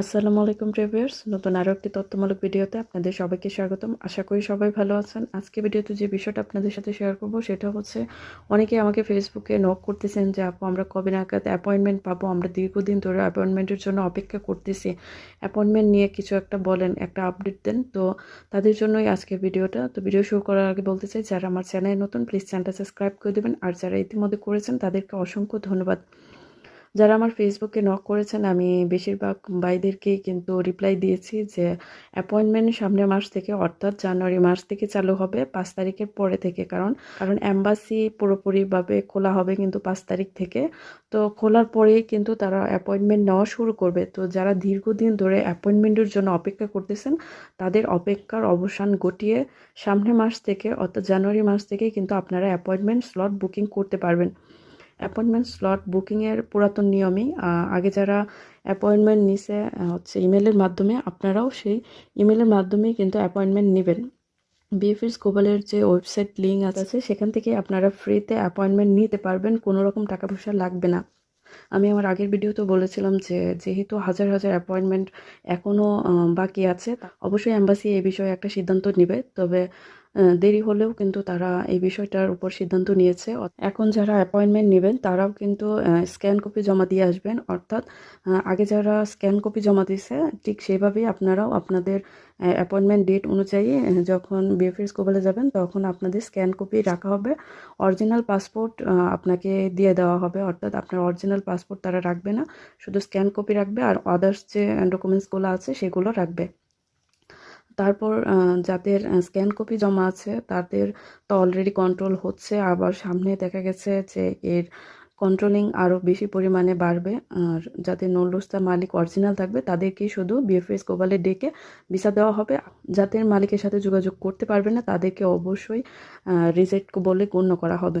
আসসালামু আলাইকুম ট্রেভিয়ার্স নতুন আরও একটি তথ্যমূলক ভিডিওতে আপনাদের সবাইকে স্বাগতম। আশা করি সবাই ভালো আছেন। আজকে ভিডিওতে যে বিষয়টা আপনাদের সাথে শেয়ার করব, সেটা হচ্ছে অনেকে আমাকে ফেসবুকে নক করতেছেন যে, আপু, আমরা কবে নাগাদ অ্যাপয়েন্টমেন্ট পাবো? আমরা দীর্ঘদিন ধরে অ্যাপয়েন্টমেন্টের জন্য অপেক্ষা করতেছি। অ্যাপয়েন্টমেন্ট নিয়ে কিছু একটা বলেন, একটা আপডেট দেন। তো তাদের জন্যই আজকে ভিডিওটা। তো ভিডিও শুরু করার আগে বলতে চাই, যারা আমার চ্যানেলে নতুন প্লিজ চ্যানেলটা সাবস্ক্রাইব করে দেবেন। আর যারা ইতিমধ্যে করেছেন, তাদেরকে অসংখ্য ধন্যবাদ। যারা আমার ফেসবুকে নক করেছেন, আমি বেশিরভাগ ভাইদেরকেই কিন্তু রিপ্লাই দিয়েছি যে অ্যাপয়েন্টমেন্ট সামনের মাস থেকে, অর্থাৎ জানুয়ারি মাস থেকে চালু হবে পাঁচ তারিখের পরে থেকে। কারণ কারণ অ্যাম্বাসি পুরোপুরিভাবে খোলা হবে কিন্তু পাঁচ তারিখ থেকে। তো খোলার পরেই কিন্তু তারা অ্যাপয়েন্টমেন্ট নেওয়া শুরু করবে। তো যারা দীর্ঘদিন ধরে অ্যাপয়েন্টমেন্টের জন্য অপেক্ষা করতেছেন, তাদের অপেক্ষার অবসান ঘটিয়ে সামনের মাস থেকে, অর্থাৎ জানুয়ারি মাস থেকেই কিন্তু আপনারা অ্যাপয়েন্টমেন্ট স্লট বুকিং করতে পারবেন। অ্যাপয়েন্টমেন্ট স্লট বুকিংয়ের পুরাতন নিয়মই। আগে যারা অ্যাপয়েন্টমেন্ট নিছে হচ্ছে ইমেলের মাধ্যমে, আপনারাও সেই ইমেলের মাধ্যমেই কিন্তু অ্যাপয়েন্টমেন্ট নেবেন। বিএফএস গ্লোবালের যে ওয়েবসাইট লিঙ্ক আছে সেখান থেকে আপনারা ফ্রিতে অ্যাপয়েন্টমেন্ট নিতে পারবেন, কোনো রকম টাকা পয়সা লাগবে না। আমি আমার আগের ভিডিওতে বলেছিলাম যে, যেহেতু হাজার হাজার অ্যাপয়েন্টমেন্ট এখনও বাকি আছে, অবশ্যই অ্যাম্বাসি এই বিষয়ে একটা সিদ্ধান্ত নেবে। তবে দেরি হলেও কিন্তু তারা এই বিষয়টার উপর সিদ্ধান্ত নিয়েছে। এখন যারা অ্যাপয়েন্টমেন্ট নেবেন, তারাও কিন্তু স্ক্যান কপি জমা দিয়ে আসবেন। অর্থাৎ আগে যারা স্ক্যান কপি জমা দিয়েছে ঠিক সেভাবেই আপনারাও আপনাদের অ্যাপয়েন্টমেন্ট ডেট অনুযায়ী যখন বিএফএস কোবালে যাবেন, তখন আপনাদের স্ক্যান কপি রাখা হবে। অরিজিনাল পাসপোর্ট আপনাকে দিয়ে দেওয়া হবে। অর্থাৎ আপনার অরিজিনাল পাসপোর্ট তারা রাখবে না। শুধু স্ক্যান কপি রাখবে আর আদার্স যে ডকুমেন্টসগুলো আছে, সেগুলো রাখবে। তারপর যাদের স্ক্যান কপি জমা আছে, তাদের তো অলরেডি কন্ট্রোল হচ্ছে। আবার সামনে দেখা গেছে যে এর কন্ট্রোলিং আরও বেশি পরিমাণে বাড়বে। আর যাদের নল্লুস্তা মালিক অরিজিনাল থাকবে, তাদেরকেই শুধু বিএফএস কোবালে ডেকে ভিসা দেওয়া হবে। যাদের মালিকের সাথে যোগাযোগ করতে পারবে না, তাদেরকে অবশ্যই রিজেক্ট বলে গণ্য করা হবে।